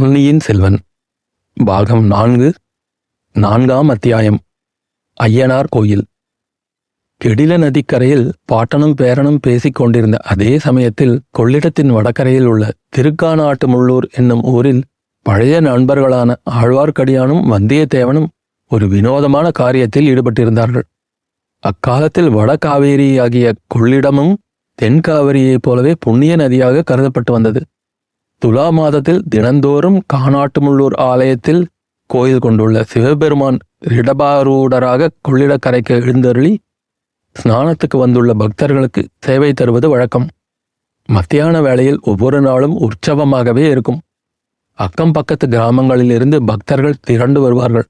பொன்னியின் செல்வன். பாகம் நான்கு நான்காம் அத்தியாயம். ஐயனார் கோயில். கெடில நதிக்கரையில் பாட்டனும் பேரனும் பேசிக் கொண்டிருந்த அதே சமயத்தில் கொள்ளிடத்தின் வடக்கரையில் உள்ள திருக்கானாட்டு முள்ளூர் என்னும் ஊரில் பழைய நண்பர்களான ஆழ்வார்க்கடியானும் வந்தியத்தேவனும் ஒரு வினோதமான காரியத்தில் ஈடுபட்டிருந்தார்கள். அக்காலத்தில் வடகாவேரி ஆகிய கொள்ளிடமும் தென்காவிரியைப் போலவே புண்ணிய நதியாக கருதப்பட்டு வந்தது. துலா மாதத்தில் தினந்தோறும் காணாட்டுமுள்ளூர் ஆலயத்தில் கோயில் கொண்டுள்ள சிவபெருமான் ரிடபாரூடராக கொள்ளிடக்கரைக்கு எழுந்தருளி ஸ்நானத்துக்கு வந்துள்ள பக்தர்களுக்கு சேவை தருவது வழக்கம். மத்தியான வேளையில் ஒவ்வொரு நாளும் உற்சவமாகவே இருக்கும். அக்கம் பக்கத்து கிராமங்களிலிருந்து பக்தர்கள் திரண்டு வருவார்கள்.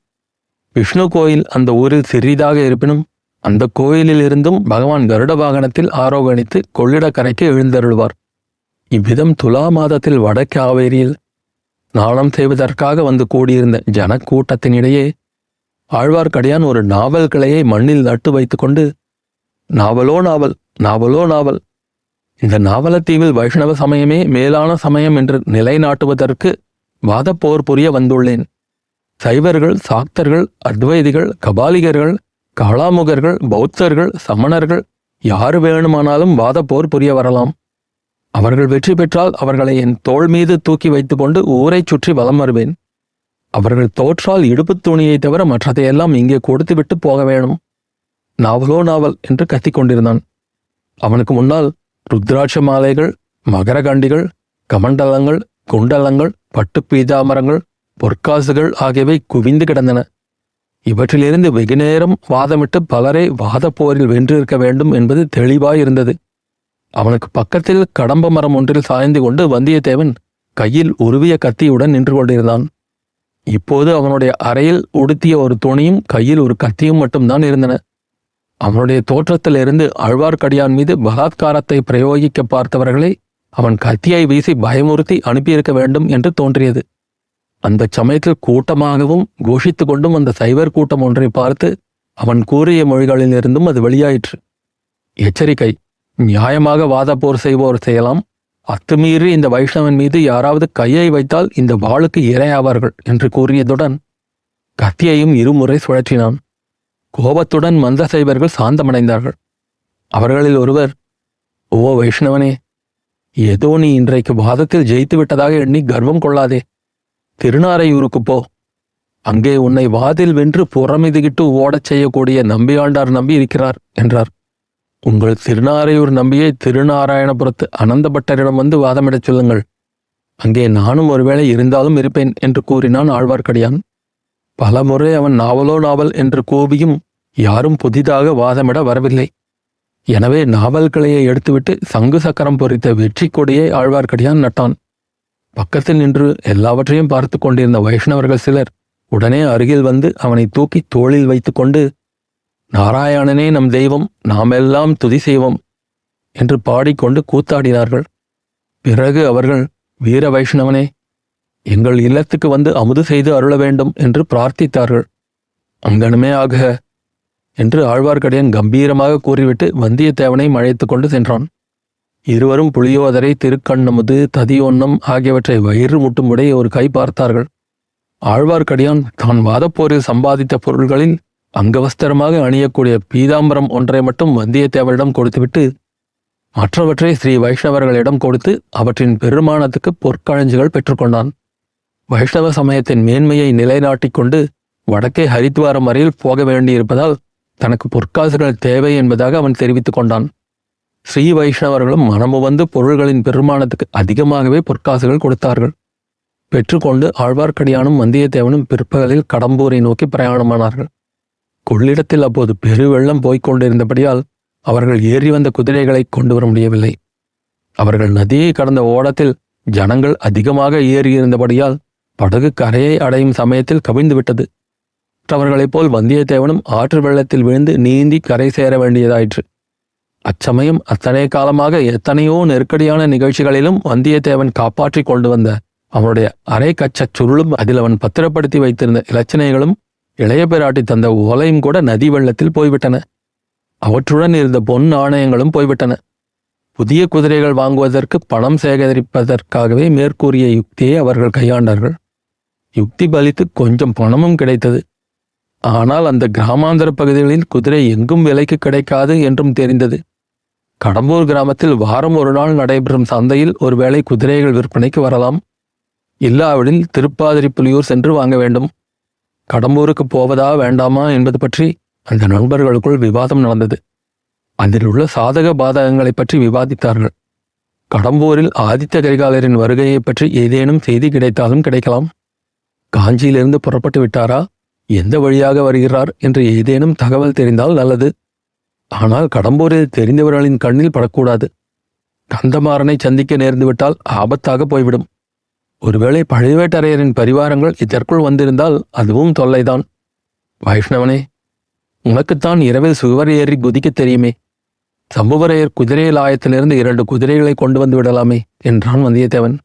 விஷ்ணு கோயில் அந்த ஊரில் சிறிதாக இருப்பினும் அந்த கோயிலில் இருந்தும் பகவான் கருட வாகனத்தில் ஆரோகணித்து கொள்ளிடக்கரைக்கு எழுந்தருள்வார். இவ்விதம் துலா மாதத்தில் வட காவேரியில் ஸ்நானம் செய்வதற்காக வந்து கூடியிருந்த ஜனக்கூட்டத்தினிடையே ஆழ்வார்க்கடியான் ஒரு நாவல் கிளையை மண்ணில் நட்டு வைத்துக்கொண்டு நாவலோ நாவல் நாவலோ நாவல். இந்த நாவலத்தீவில் வைஷ்ணவ சமயமே மேலான சமயம் என்று நிலைநாட்டுவதற்கு வாதப்போர் புரிய வந்துள்ளேன். சைவர்கள் சாக்தர்கள் அத்வைதிகள் கபாலிகர்கள் காளாமுகர்கள் பௌத்தர்கள் சமணர்கள் யாரு வேணுமானாலும் வாதப்போர் புரிய வரலாம். அவர்கள் வெற்றி பெற்றால் அவர்களை என் தோள் மீது தூக்கி வைத்துக்கொண்டு ஊரைச் சுற்றி வலம் வருவேன். அவர்கள் தோற்றால் இடுப்புத் துணியை தவிர மற்றதையெல்லாம் இங்கே கொடுத்துவிட்டு போக வேணும். நாவலோ நாவல் என்று கத்திக் கொண்டிருந்தான். அவனுக்கு முன்னால் ருத்ராட்ச மாலைகள் மகரகண்டிகள் கமண்டலங்கள் குண்டலங்கள் பட்டு பீதாமரங்கள் பொற்காசுகள் ஆகியவை குவிந்து கிடந்தன. இவற்றிலிருந்து வெகுநேரம் வாதமிட்டு பலரை வாதப்போரில் வென்றிருக்க வேண்டும் என்பது தெளிவாயிருந்தது. அவனுக்கு பக்கத்தில் கடம்ப மரம் ஒன்றில் சாய்ந்து கொண்டு வந்தியத்தேவன் கையில் உருவிய கத்தியுடன் நின்று கொண்டிருந்தான். இப்போது அவனுடைய அறையில் உடுத்திய ஒரு துணியும் கையில் ஒரு கத்தியும் மட்டும்தான் இருந்தன. அவனுடைய தோற்றத்திலிருந்து ஆழ்வார்க்கடியான் மீது பலாத்காரத்தை பிரயோகிக்க பார்த்தவர்களை அவன் கத்தியை வீசி பயமுறுத்தி அனுப்பியிருக்க வேண்டும் என்று தோன்றியது. அந்த சமயத்தில் கூட்டமாகவும் கோஷித்து கொண்டும் அந்த சைவர் கூட்டம் ஒன்றை பார்த்து அவன் கூறிய மொழிகளிலிருந்தும் அது வெளியாயிற்று. எச்சரிக்கை நியாயமாக வாதப்போர் செய்வோர் செய்யலாம். அத்துமீறி இந்த வைஷ்ணவன் மீது யாராவது கையை வைத்தால் இந்த வாளுக்கு இரையாவார்கள் என்று கூறியதுடன் கத்தியையும் இருமுறை சுழற்றினான். கோபத்துடன் மந்த சைவர்கள் சாந்தமடைந்தார்கள். அவர்களில் ஒருவர் ஓ வைஷ்ணவனே ஏதோ நீ இன்றைக்கு வாதத்தில் ஜெயித்து விட்டதாக எண்ணி கர்வம் கொள்ளாதே. திருநாரையூருக்கு போ. அங்கே உன்னை வாதில் வென்று புறமிதுகிட்டு ஓடச் செய்யக்கூடிய நம்பியாண்டார் நம்பி இருக்கிறார் என்றார். உங்கள் திருநாரையூர் நம்பியை திருநாராயணபுரத்து அனந்தபட்டரிடம் வந்து வாதமிடச் சொல்லுங்கள். அங்கே நானும் ஒருவேளை இருந்தாலும் இருப்பேன் என்று கூறினான் ஆழ்வார்க்கடியான். பலமுறை அவன் நாவலோ நாவல் என்று கூவியும் யாரும் புதிதாக வாதமிட வரவில்லை. எனவே நாவல் கிளையை எடுத்துவிட்டு சங்கு சக்கரம் பொறித்த வெற்றி கொடியை ஆழ்வார்க்கடியான் நட்டான். பக்கத்தில் நின்று எல்லாவற்றையும் பார்த்து கொண்டிருந்த வைஷ்ணவர்கள் சிலர் உடனே அருகில் வந்து அவனை தூக்கி தோளில் வைத்துக்கொண்டு நாராயணனே நம் தெய்வம் நாமெல்லாம் துதி செய்வோம் என்று பாடிக்கொண்டு கூத்தாடினார்கள். பிறகு அவர்கள் வீர வைஷ்ணவனே எங்கள் இல்லத்துக்கு வந்து அமுது செய்து அருள வேண்டும் என்று பிரார்த்தித்தார்கள். அங்கனமே ஆக என்று ஆழ்வார்க்கடியான் கம்பீரமாக கூறிவிட்டு வந்தியத்தேவனை மழைத்து கொண்டு சென்றான். இருவரும் புளியோதரை திருக்கண்ணமுது ததியொன்னம் ஆகியவற்றை வயிறு முட்டும்படி ஒரு கை பார்த்தார்கள். ஆழ்வார்க்கடியான் தான் வாதப்போரில் சம்பாதித்த பொருள்களில் அங்கவஸ்திரமாக அணியக்கூடிய பீதாம்பரம் ஒன்றை மட்டும் வந்தியத்தேவரிடம் கொடுத்துவிட்டு மற்றவற்றை ஸ்ரீ வைஷ்ணவர்களிடம் கொடுத்து அவற்றின் பெருமானத்துக்கு பொற்கழஞ்சுகள் பெற்றுக்கொண்டான். வைஷ்ணவ சமயத்தின் மேன்மையை நிலைநாட்டிக் கொண்டு வடக்கே ஹரித்வாரம் வரையில் போக வேண்டியிருப்பதால் தனக்கு பொற்காசுகள் தேவை என்பதாக அவன் தெரிவித்துக் கொண்டான். ஸ்ரீ வைஷ்ணவர்களும் மனமு வந்து பொருள்களின் பெருமானத்துக்கு அதிகமாகவே பொற்காசுகள் கொடுத்தார்கள். பெற்றுக்கொண்டு ஆழ்வார்க்கடியானும் வந்தியத்தேவனும் பிற்பகலில் கடம்பூரை நோக்கி பிரயாணமானார்கள். கொள்ளிடத்தில் அப்போது பெருவெள்ளம் போய்க் கொண்டிருந்தபடியால் அவர்கள் ஏறி வந்த குதிரைகளை கொண்டு வர முடியவில்லை. அவர்கள் நதியை கடந்த ஓடத்தில் ஜனங்கள் அதிகமாக ஏறியிருந்தபடியால் படகு கரையை அடையும் சமயத்தில் கவிழ்ந்து விட்டது மற்றவர்களைப் போல் வந்தியத்தேவனும் ஆற்று வெள்ளத்தில் விழுந்து நீந்தி கரை சேர வேண்டியதாயிற்று. அச்சமயம் அத்தனை காலமாக எத்தனையோ நெருக்கடியான நிகழ்ச்சிகளிலும் வந்தியத்தேவன் காப்பாற்றிக் கொண்டு வந்த அவனுடைய அரை கச்சச் சுருளும் அதில் அவன் பத்திரப்படுத்தி வைத்திருந்த இலச்சினைகளும் இளைய பிராட்டி தந்த ஓலையும் கூட நதி வெள்ளத்தில் போய்விட்டன. அவற்றுடன் இருந்த பொன் நாணயங்களும் போய்விட்டன. புதிய குதிரைகள் வாங்குவதற்கு பணம் சேகரிப்பதற்காகவே மேற்கூறிய யுக்தியை அவர்கள் கையாண்டார்கள். யுக்தி பலித்து கொஞ்சம் பணமும் கிடைத்தது. ஆனால் அந்த கிராமாந்தர பகுதிகளில் குதிரை எங்கும் விலைக்கு கிடைக்காது என்றும் தெரிந்தது. கடம்பூர் கிராமத்தில் வாரம் ஒரு நாள் நடைபெறும் சந்தையில் ஒருவேளை குதிரைகள் விற்பனைக்கு வரலாம். இல்லாவிடில் திருப்பாதிரி புலியூர் சென்று வாங்க வேண்டும். கடம்பூருக்கு போவதா வேண்டாமா என்பது பற்றி அந்த நண்பர்களுக்குள் விவாதம் நடந்தது. அதில் உள்ள சாதக பாதகங்களைப் பற்றி விவாதித்தார்கள். கடம்பூரில் ஆதித்த கரிகாலரின் வருகையைப் பற்றி ஏதேனும் செய்தி கிடைத்தாலும் கிடைக்கலாம். காஞ்சியிலிருந்து புறப்பட்டு விட்டாரா? எந்த வழியாக வருகிறார் என்று ஏதேனும் தகவல் தெரிந்தால் நல்லது. ஆனால் கடம்பூரில் தெரிந்தவர்களின் கண்ணில் படக்கூடாது. கந்தமாறனை சந்திக்க நேர்ந்துவிட்டால் ஆபத்தாக போய்விடும். ஒருவேளை பழுவேட்டரையரின் பரிவாரங்கள் இதற்குள் வந்திருந்தால் அதுவும் தொல்லைதான். வைஷ்ணவனே உனக்குத்தான் இரவில் சுவர் ஏறி குதிக்கத் தெரியுமே. சம்புவரையர் குதிரை லாயத்திலிருந்து இரண்டு குதிரைகளை கொண்டு வந்து விடலாமே என்றான் வந்தியத்தேவன்.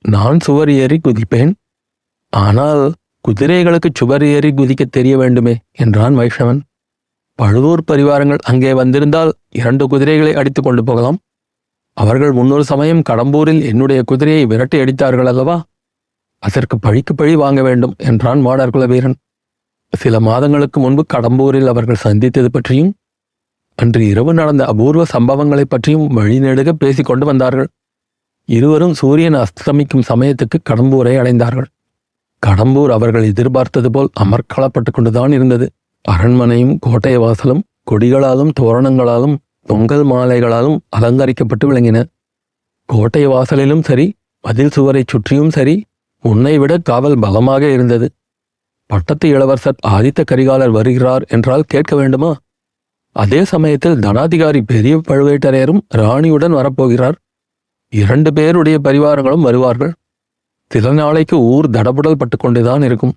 நான் சுவர் ஏறி குதிப்பேன். ஆனால் குதிரைகளுக்கு சுவர் ஏறி குதிக்கத் தெரிய வேண்டுமே என்றான் வைஷ்ணவன். பழுவூர் பரிவாரங்கள் அங்கே வந்திருந்தால் இரண்டு குதிரைகளை அடித்துக் கொண்டு போகலாம். அவர்கள் முன்னொரு சமயம் கடம்பூரில் என்னுடைய குதிரையை விரட்டி அடித்தார்கள் அல்லவா? அதற்கு பழிக்கு பழி வாங்க வேண்டும் என்றான் மாடர் வீரன் சில மாதங்களுக்கு முன்பு கடம்பூரில் அவர்கள் சந்தித்தது பற்றியும் அன்று இரவு நடந்த அபூர்வ சம்பவங்களைப் பற்றியும் வழிநெடுக பேசிக் கொண்டு வந்தார்கள். இருவரும் சூரியன் அஸ்தமிக்கும் சமயத்துக்கு கடம்பூரை அடைந்தார்கள். கடம்பூர் அவர்கள் எதிர்பார்த்தது போல் அமர்க்களப்பட்டு கொண்டுதான் இருந்தது. அரண்மனையும் கோட்டை வாசலும் கொடிகளாலும் தோரணங்களாலும் தொங்கல் மாலைகளாலும் அலங்கரிக்கப்பட்டு விளங்கின. கோட்டை வாசலிலும் சரி பதில் சுவரைச் சுற்றியும் சரி உன்னை விட காவல் பலமாக இருந்தது. பட்டத்து இளவரசர் ஆதித்த கரிகாலர் வருகிறார் என்றால் கேட்க வேண்டுமா? அதே சமயத்தில் தனாதிகாரி பெரிய பழுவேட்டரையரும் ராணியுடன் வரப்போகிறார். இரண்டு பேருடைய பரிவாரங்களும் வருவார்கள். சில நாளைக்கு ஊர் தடபுடல் பட்டு கொண்டுதான் இருக்கும்.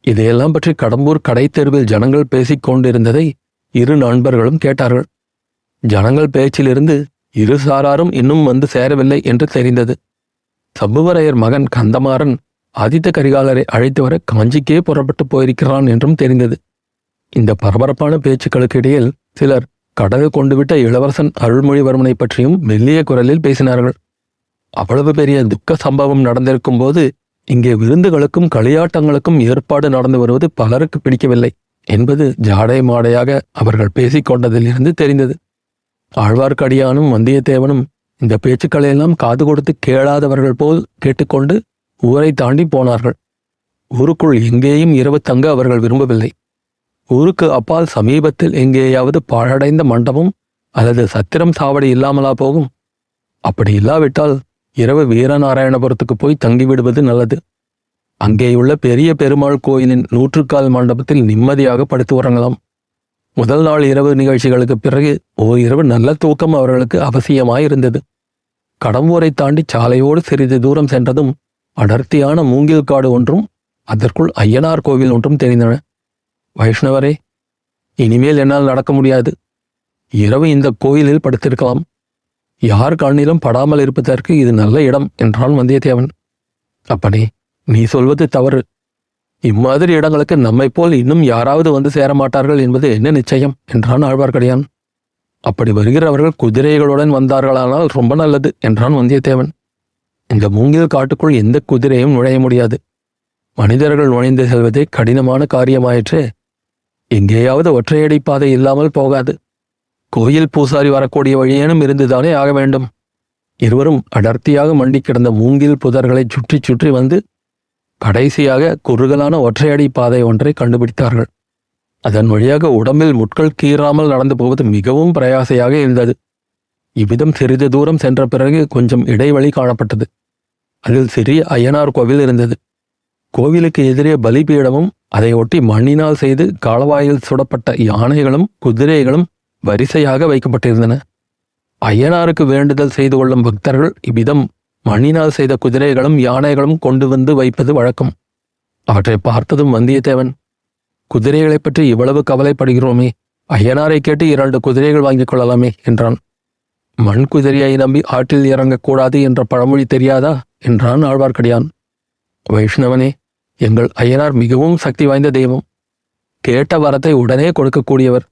இதையெல்லாம் பற்றி கடம்பூர் கடை தெருவில் ஜனங்கள் பேசிக் கொண்டிருந்ததை இரு நண்பர்களும் கேட்டார்கள். ஜனங்கள் பேச்சிலிருந்து இரு சாராரும் இன்னும் வந்து சேரவில்லை என்று தெரிந்தது. சம்புவரையர் மகன் கந்தமாறன் ஆதித்த கரிகாலரை அழைத்து வர காஞ்சிக்கே புறப்பட்டு போயிருக்கிறான் என்றும் தெரிந்தது. இந்த பரபரப்பான பேச்சுக்களுக்கு இடையில் சிலர் கடகு கொண்டுவிட்ட இளவரசன் அருள்மொழிவர்மனை பற்றியும் மெல்லிய குரலில் பேசினார்கள். அவ்வளவு பெரிய துக்க சம்பவம் நடந்திருக்கும் போது இங்கே விருந்துகளுக்கும் களியாட்டங்களுக்கும் ஏற்பாடு நடந்து வருவது பலருக்கு பிடிக்கவில்லை என்பது ஜாடை மாடையாக அவர்கள் பேசிக் கொண்டதிலிருந்து தெரிந்தது. ஆழ்வார்க்கடியானும் வந்தியத்தேவனும் இந்த பேச்சுக்களையெல்லாம் காது கொடுத்து கேளாதவர்கள் போல் கேட்டுக்கொண்டு ஊரை தாண்டி போனார்கள். ஊருக்குள் எங்கேயும் இரவு தங்க அவர்கள் விரும்பவில்லை. ஊருக்கு அப்பால் சமீபத்தில் எங்கேயாவது பாழடைந்த மண்டபம் அல்லது சத்திரம் சாவடி இல்லாமலா போகும்? அப்படி இல்லாவிட்டால் இரவு வீரநாராயணபுரத்துக்கு போய் தங்கிவிடுவது நல்லது. அங்கேயுள்ள பெரிய பெருமாள் கோயிலின் நூற்றுக்கால் மண்டபத்தில் நிம்மதியாக படுத்து உறங்கலாம். முதல் நாள் இரவு நிகழ்ச்சிகளுக்கு பிறகு ஓர் இரவு நல்ல தூக்கம் அவர்களுக்கு அவசியமாயிருந்தது. கடம்பூரை தாண்டி சாலையோடு சிறிது தூரம் சென்றதும் அடர்த்தியான மூங்கில் காடு ஒன்றும் அதற்குள் ஐயனார் கோவில் ஒன்றும் தெரிந்தன. வைஷ்ணவரே இனிமேல் என்னால் நடக்க முடியாது. இரவு இந்த கோயிலில் படுத்திருக்கலாம். யார் கண்ணிலும் படாமல் இருப்பதற்கு இது நல்ல இடம் என்றான் வந்தியத்தேவன். அப்பனே நீ சொல்வது தவறு. இம்மாதிரி இடங்களுக்கு நம்மை போல் இன்னும் யாராவது வந்து சேரமாட்டார்கள் என்பது என்ன நிச்சயம் என்றான் ஆழ்வார்க்கடியான். அப்படி வருகிறவர்கள் குதிரைகளுடன் வந்தார்களானால் ரொம்ப நல்லது என்றான் வந்தியத்தேவன். இந்த மூங்கில் காட்டுக்குள் எந்த குதிரையும் நுழைய முடியாது. மனிதர்கள் நுழைந்து செல்வதே கடினமான காரியமாயிற்றே. எங்கேயாவது ஒற்றையடி பாதை இல்லாமல் போகாது. கோயில் பூசாரி வரக்கூடிய வழியேனும் இருந்துதானே ஆக வேண்டும். இருவரும் அடர்த்தியாக மண்டி கிடந்த மூங்கில் புதர்களை சுற்றி சுற்றி வந்து கடைசியாக குறுகலான ஒற்றையடி பாதை ஒன்றை கண்டுபிடித்தார்கள். அதன் வழியாக உடம்பில் முட்கள் கீறாமல் நடந்து போவது மிகவும் பிரயாசையாக இருந்தது. இவ்விதம் சிறிது தூரம் சென்ற பிறகு கொஞ்சம் இடைவெளி காணப்பட்டது. அதில் சிறிய அய்யனார் கோவில் இருந்தது. கோவிலுக்கு எதிரே பலிபீடமும் அதை ஒட்டி மண்ணினால் செய்து காலவாயில் சுடப்பட்ட யானைகளும் குதிரைகளும் வரிசையாக வைக்கப்பட்டிருந்தன. அய்யனாருக்கு வேண்டுதல் செய்து கொள்ளும் பக்தர்கள் இவ்விதம் மண்ணினால் செய்த குதிரைகளும் யானைகளும் கொண்டு வந்து வைப்பது வழக்கம். அவற்றை பார்த்ததும் வந்தியத்தேவன் குதிரைகளைப் பற்றி இவ்வளவு கவலைப்படுகிறோமே ஐயனாரை கேட்டு இரண்டு குதிரைகள் வாங்கிக் கொள்ளலாமே என்றான். மண் குதிரையை நம்பி ஆற்றில் இறங்கக்கூடாது என்ற பழமொழி தெரியாதா? என்றான் ஆழ்வார்க்கடியான். வைஷ்ணவனே எங்கள் ஐயனார் மிகவும் சக்தி வாய்ந்த தெய்வம். கேட்ட வரத்தை உடனே கொடுக்கக்கூடியவர்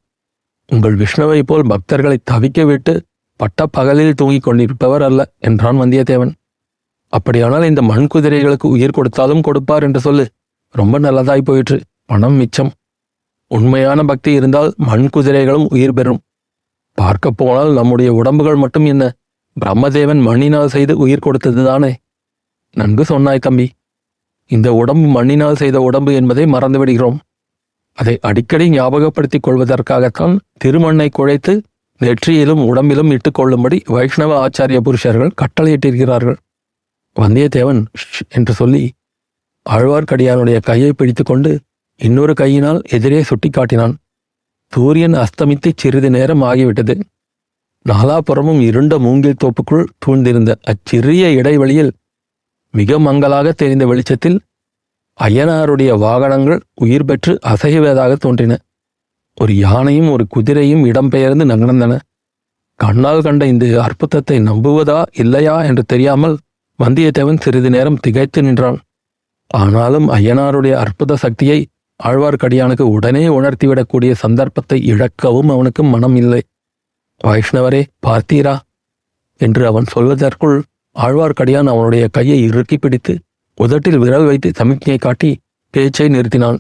உங்கள் விஷ்ணுவை போல் பக்தர்களை தவிக்க விட்டு பட்ட பகலில் தூங்கிக் கொண்டிருப்பவர் அல்ல என்றான் வந்தியத்தேவன். அப்படியானால் இந்த மண் குதிரைகளுக்கு உயிர் கொடுத்தாலும் கொடுப்பார் என்று சொல்லு. ரொம்ப நல்லதாய் போயிற்று. பணம் மிச்சம். உண்மையான பக்தி இருந்தால் மண் குதிரைகளும் உயிர் பெறும். பார்க்க போனால் நம்முடைய உடம்புகள் மட்டும் என்ன? பிரம்மதேவன் மண்ணினால் செய்து உயிர் கொடுத்ததுதானே நன்கு சொன்னாய் தம்பி. இந்த உடம்பு மண்ணினால் செய்த உடம்பு என்பதை மறந்துவிடுகிறோம் அதை அடிக்கடி ஞாபகப்படுத்திக் கொள்வதற்காகத்தான் திருமண்ணை குழைத்து நெற்றியிலும் உடம்பிலும் இட்டுக்கொள்ளும்படி வைஷ்ணவ ஆச்சாரிய புருஷர்கள் கட்டளையிட்டிருக்கிறார்கள். வந்தியத்தேவன் "ஷ்" என்று சொல்லி ஆழ்வார்க்கடியானுடைய கையை பிடித்துக்கொண்டு இன்னொரு கையினால் எதிரே சுட்டிக்காட்டினான். சூரியன் அஸ்தமித்து சிறிது நேரம் ஆகிவிட்டது. நாலாபுறமும் இருண்ட மூங்கில் தோப்புக்குள் சூழ்ந்திருந்த அச்சிறிய இடைவெளியில் மிக மங்கலாக தெரிந்த வெளிச்சத்தில் ஐயனாருடைய வாகனங்கள் உயிர் பெற்று அசைவதாக தோன்றின. ஒரு யானையும் ஒரு குதிரையும் இடம்பெயர்ந்து நகர்ந்தன. கண்ணால் கண்ட இந்த அற்புதத்தை நம்புவதா இல்லையா என்று தெரியாமல் வந்தியத்தேவன் சிறிது நேரம் திகைத்து நின்றான். ஆனாலும் ஐயனாருடைய அற்புத சக்தியை ஆழ்வார்க்கடியானுக்கு உடனே உணர்த்திவிடக்கூடிய சந்தர்ப்பத்தை இழக்கவும் அவனுக்கு மனம் இல்லை. வைஷ்ணவரே பார்த்தீரா? என்று அவன் சொல்வதற்குள் ஆழ்வார்க்கடியான் அவனுடைய கையை இறுக்கி பிடித்து உதட்டில் விரல் வைத்து சமிக்ஞை காட்டி பேச்சை நிறுத்தினான்.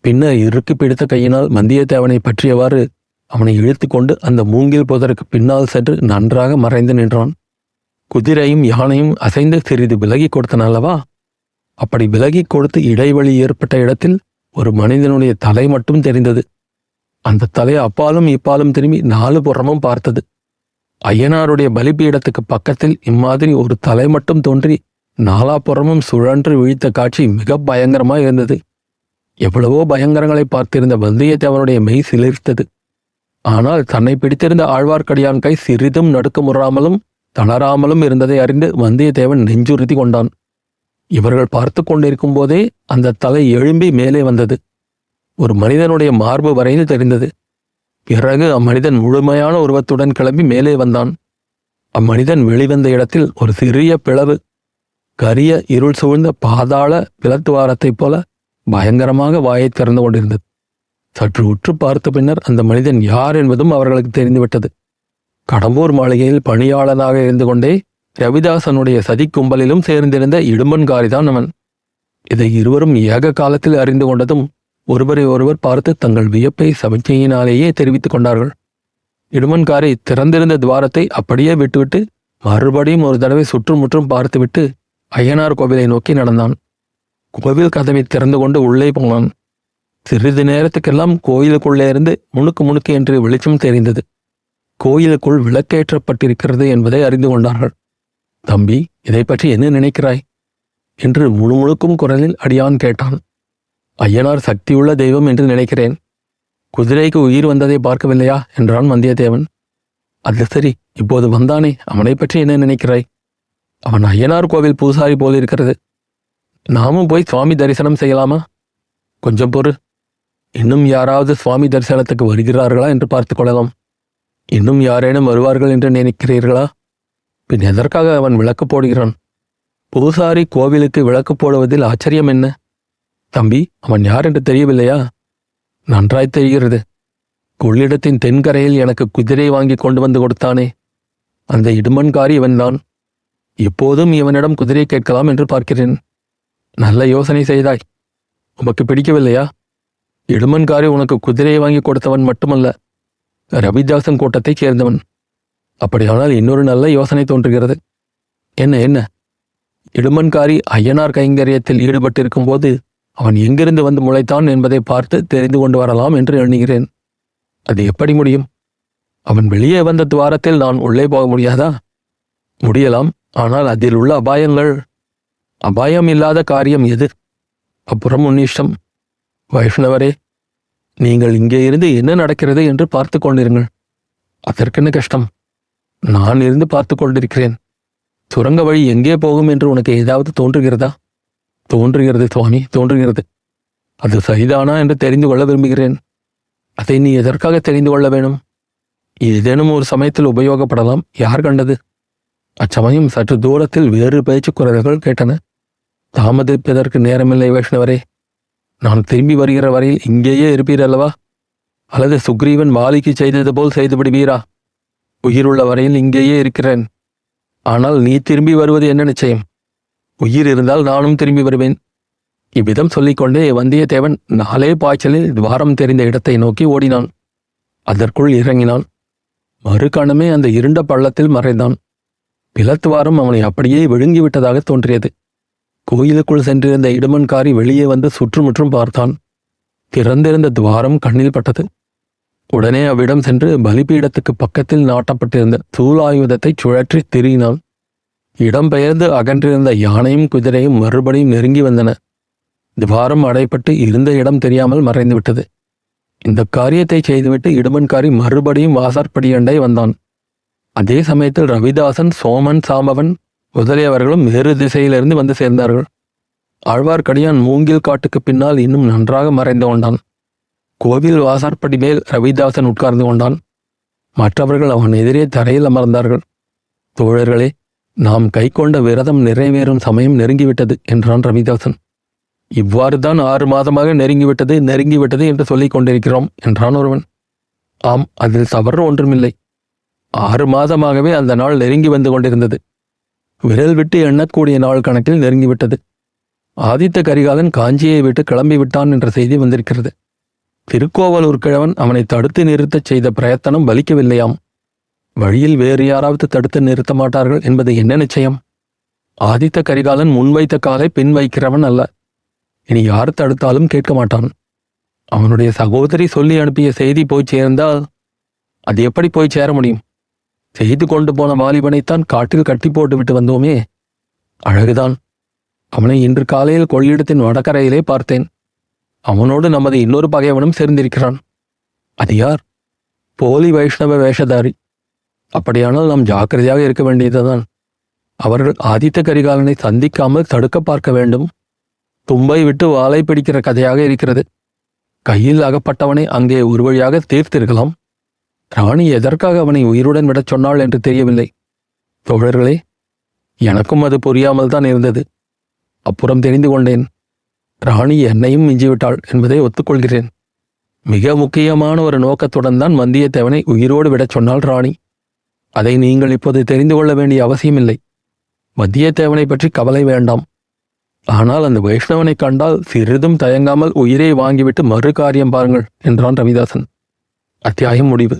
பின்னர் இறுக்கி பிடித்த கையினால் வந்தியத்தேவனை பற்றியவாறு அவனை இழுத்துக்கொண்டு அந்த மூங்கில் புதருக்கு பின்னால் சென்று நன்றாக மறைந்து நின்றான். குதிரையும் யானையும் அசைந்து சிறிது விலகி கொடுத்தன அல்லவா அப்படி விலகி கொடுத்து இடைவெளி ஏற்பட்ட இடத்தில் ஒரு மனிதனுடைய தலை மட்டும் தெரிந்தது. அந்த தலை அப்பாலும் இப்பாலும் திரும்பி நாலு புறமும் பார்த்தது. ஐயனாருடைய பலிபீடத்துக்கு பக்கத்தில் இம்மாதிரி ஒரு தலை மட்டும் தோன்றி நாலாபுறமும் சுழன்று வீழ்த்த காட்சி மிக பயங்கரமாக இருந்தது. எவ்வளவோ பயங்கரங்களை பார்த்திருந்த வந்தியத்தேவனுடைய மெய் சிலிர்த்தது. ஆனால் தன்னை பிடித்திருந்த ஆழ்வார்க்கடியான் கை சிறிதும் நடுக்கமுறாமலும் தளராமலும் இருந்ததை அறிந்து வந்தியத்தேவன் நெஞ்சுறுத்தி கொண்டான். இவர்கள் பார்த்து கொண்டிருக்கும் போதே அந்த தலை எழும்பி மேலே வந்தது. ஒரு மனிதனுடைய மார்பு வரையில் தெரிந்தது. பிறகு அம்மனிதன் முழுமையான உருவத்துடன் கிளம்பி மேலே வந்தான். அம்மனிதன் வெளிவந்த இடத்தில் ஒரு சிறிய பிளவு கரிய இருள் சூழ்ந்த பாதாள பிளத்துவாரத்தைப் போல பயங்கரமாக வாயை திறந்து கொண்டிருந்தது. சற்று உற்று பார்த்த பின்னர் அந்த மனிதன் யார் என்பதும் அவர்களுக்கு தெரிந்துவிட்டது. கடம்பூர் மாளிகையில் பணியாளனாக இருந்து கொண்டே ரவிதாசனுடைய சதி கும்பலிலும் சேர்ந்திருந்த இடும்பன்காரிதான் அவன். இதை இருவரும் ஏக காலத்தில் அறிந்து கொண்டதும் ஒருவரை ஒருவர் பார்த்து தங்கள் வியப்பை சமிச்சையினாலேயே தெரிவித்துக் கொண்டார்கள். இடுமன்காரி திறந்திருந்த துவாரத்தை அப்படியே விட்டுவிட்டு மறுபடியும் ஒரு தடவை சுற்றுமுற்றும் பார்த்துவிட்டு ஐயனார் கோவிலை நோக்கி நடந்தான். கோவில் கதவை திறந்து கொண்டு உள்ளே போனான். சிறிது நேரத்துக்கெல்லாம் கோயிலுக்குள்ளே இருந்து முணுக்கு முணுக்கு என்று வெளிச்சம் தெரிந்தது. கோயிலுக்குள் விளக்கேற்றப்பட்டிருக்கிறது என்பதை அறிந்து கொண்டார்கள். தம்பி இதை பற்றி என்ன நினைக்கிறாய்? என்று முழுமுழுக்கும் குரலில் அடியான் கேட்டான். ஐயனார் சக்தியுள்ள தெய்வம் என்று நினைக்கிறேன். குதிரைக்கு உயிர் வந்ததை பார்க்கவில்லையா? என்றான் வந்தியத்தேவன். அது சரி இப்போது வந்தானே அவனை பற்றி என்ன நினைக்கிறாய்? அவன் ஐயனார் கோவில் பூசாரி போல் இருக்கிறது நாமும் போய் சுவாமி தரிசனம் செய்யலாமா? கொஞ்சம் பொறு. இன்னும் யாராவது சுவாமி தரிசனத்துக்கு வருகிறார்களா என்று பார்த்து கொள்ளலாம். இன்னும் யாரேனும் வருவார்கள் என்று நினைக்கிறீர்களா? பின் எதற்காக அவன் விளக்கு போடுகிறான்? பூசாரி கோவிலுக்கு விளக்கு போடுவதில் ஆச்சரியம் என்ன? தம்பி அவன் யார் என்று தெரியவில்லையா? நன்றாய் தெரிகிறது. கொள்ளிடத்தின் தென்கரையில் எனக்கு குதிரை வாங்கி கொண்டு வந்து கொடுத்தானே. அந்த இடுமன்காரி இவன்தான் எப்போதும் இவனிடம் குதிரை கேட்கலாம் என்று பார்க்கிறேன். நல்ல யோசனை செய்தாய். உமக்கு பிடிக்கவில்லையா? இடுமன்காரி உனக்கு குதிரையை வாங்கி கொடுத்தவன் மட்டுமல்ல. ரவிதாசன் கூட்டத்தைச் சேர்ந்தவன். அப்படியானால் இன்னொரு நல்ல யோசனை தோன்றுகிறது. என்ன என்ன? இடுமன்காரி ஐயனார் கைங்கரியத்தில் ஈடுபட்டிருக்கும் போது அவன் எங்கிருந்து வந்து முளைத்தான் என்பதை பார்த்து தெரிந்து கொண்டு வரலாம் என்று எண்ணுகிறேன். அது எப்படி முடியும்? அவன் வெளியே வந்த துவாரத்தில் நான் உள்ளே போக முடியாதா? முடியலாம் ஆனால் அதில் உள்ள அபாயங்கள்? அபாயம் இல்லாத காரியம் எது? அப்புறம் உன்னிஷ்டம் வைஷ்ணவரே நீங்கள் இங்கே இருந்து என்ன நடக்கிறது என்று பார்த்து கொண்டிருங்கள். அதற்கென்ன கஷ்டம்? நான் இருந்து பார்த்து கொண்டிருக்கிறேன். சுரங்க வழி எங்கே போகும் என்று உனக்கு ஏதாவது தோன்றுகிறதா? தோன்றுகிறது சுவாமி தோன்றுகிறது. அது சரிதானா என்று தெரிந்து கொள்ள விரும்புகிறேன். அதை நீ எதற்காக தெரிந்து கொள்ள வேணும் ஏதேனும் ஒரு சமயத்தில் உபயோகப்படலாம். யார் கண்டது? அச்சமயம் சற்று தூரத்தில் வேறு பேச்சு குரல்கள் கேட்டன தாமதிப்பதற்கு நேரமில்லை வைஷ்ணவரே. நான் திரும்பி வருகிற வரையில் இங்கேயே இருப்பீர் அல்லவா அல்லது சுக்ரீவன் மாலிக்கு செய்தது போல் செய்து விடுவீரா? உயிருள்ள வரையில் இங்கேயே இருக்கிறேன். ஆனால் நீ திரும்பி வருவது என்ன நிச்சயம்? உயிர் இருந்தால் நானும் திரும்பி வருவேன். இவ்விதம் சொல்லிக்கொண்டே வந்தியத்தேவன் நாலே பாய்ச்சலில் துவாரம் தெரிந்த இடத்தை நோக்கி ஓடினான். அதற்குள் இறங்கினான். மறுகணமே அந்த இருண்ட பள்ளத்தில் மறைந்தான். பிளத்துவாரம் அவனை அப்படியே விழுங்கிவிட்டதாக தோன்றியது. கோயிலுக்குள் சென்றிருந்த இடுமன்காரி வெளியே வந்து சுற்றுமுற்றும் பார்த்தான். திறந்திருந்த துவாரம் கண்ணில் பட்டது. உடனே அவ்விடம் சென்று பலிபீடத்துக்கு பக்கத்தில் நாட்டப்பட்டிருந்த சூலாயுதத்தை சுழற்றி திரியினான் இடம்பெயர்ந்து அகன்றிருந்த யானையும் குதிரையும் மறுபடியும் நெருங்கி வந்தன. துவாரம் அடைப்பட்டு இருந்த இடம் தெரியாமல் மறைந்துவிட்டது இந்த காரியத்தை செய்துவிட்டு இடுமன்காரி மறுபடியும் வாசற்படியண்டை வந்தான். அதே சமயத்தில் ரவிதாசன் சோமன் சாம்பவன் முதலியவர்களும் வேறு திசையிலிருந்து வந்து சேர்ந்தார்கள். ஆழ்வார்க்கடியான் மூங்கில் காட்டுக்கு பின்னால் இன்னும் நன்றாக மறைந்து கொண்டான். கோவில் வாசற்படி மேல் ரவிதாசன் உட்கார்ந்து கொண்டான். மற்றவர்கள் அவன் எதிரே தரையில் அமர்ந்தார்கள். தோழர்களே நாம் கைக்கொண்ட விரதம் நிறைவேறும் சமயம் நெருங்கிவிட்டது என்றான் ரவிதாசன். இவ்வாறு தான் ஆறு மாதமாக நெருங்கிவிட்டது நெருங்கிவிட்டது என்று சொல்லிக் கொண்டிருக்கிறோம் என்றான் ஒருவன். ஆம் அதில் தவறு ஒன்றுமில்லை. ஆறு மாதமாகவே அந்த நாள் நெருங்கி வந்து கொண்டிருந்தது. விரல் விட்டு எண்ணக்கூடிய நாள் கணக்கில் நெருங்கிவிட்டது. ஆதித்த கரிகாலன் காஞ்சியை விட்டு கிளம்பி விட்டான் என்ற செய்தி வந்திருக்கிறது. திருக்கோவலூர் கிழவன் அவனை தடுத்து நிறுத்தச் செய்த பிரயத்தனம் பலிக்கவில்லையாம். வழியில் வேறு யாராவது தடுத்து நிறுத்த மாட்டார்கள் என்பது என்ன நிச்சயம்? ஆதித்த கரிகாலன் முன்வைத்த காலை பின் வைக்கிறவன் அல்ல. இனி யார் தடுத்தாலும் கேட்க மாட்டான். அவனுடைய சகோதரி சொல்லி அனுப்பிய செய்தி போய் சேர்ந்தால் அது எப்படி போய் சேர முடியும்? செய்து கொண்டு போன வாலிபனைத்தான் காட்டில் கட்டி போட்டுவிட்டு வந்தோமே. அழகுதான். அவனை இன்று காலையில் கொள்ளிடத்தின் வடகரையிலே பார்த்தேன். அவனோடு நமது இன்னொரு பகைவனும் சேர்ந்திருக்கிறான். அது யார்? போலி வைஷ்ணவ வேஷதாரி. அப்படியானால் நாம் ஜாக்கிரதையாக இருக்க வேண்டியதுதான். அவர்கள் ஆதித்த கரிகாலனை சந்திக்காமல் தடுக்க பார்க்க வேண்டும். தும்பை விட்டு வாளை பிடிக்கிற கதையாக இருக்கிறது. கையில் அகப்பட்டவனை அங்கே ஒரு வழியாக தீர்த்திருக்கலாம். ராணி எதற்காக அவனை உயிருடன் விடச் சொன்னாள் என்று தெரியவில்லை. தோழர்களே எனக்கும் அது புரியாமல் தான் இருந்தது. அப்புறம் தெரிந்து கொண்டேன். ராணி என்னையும் மிஞ்சிவிட்டாள் என்பதை ஒத்துக்கொள்கிறேன். மிக முக்கியமான ஒரு நோக்கத்துடன் தான் வந்தியத்தேவனை உயிரோடு விடச் சொன்னாள் ராணி. அதை நீங்கள் இப்போது தெரிந்து கொள்ள வேண்டிய அவசியமில்லை. வந்தியத்தேவனை பற்றி கவலை வேண்டாம். ஆனால் அந்த வைஷ்ணவனை கண்டால் சிறிதும் தயங்காமல் உயிரை வாங்கிவிட்டு மறு காரியம் பாருங்கள் என்றான் ரவிதாசன். அத்தியாயம் முடிவு.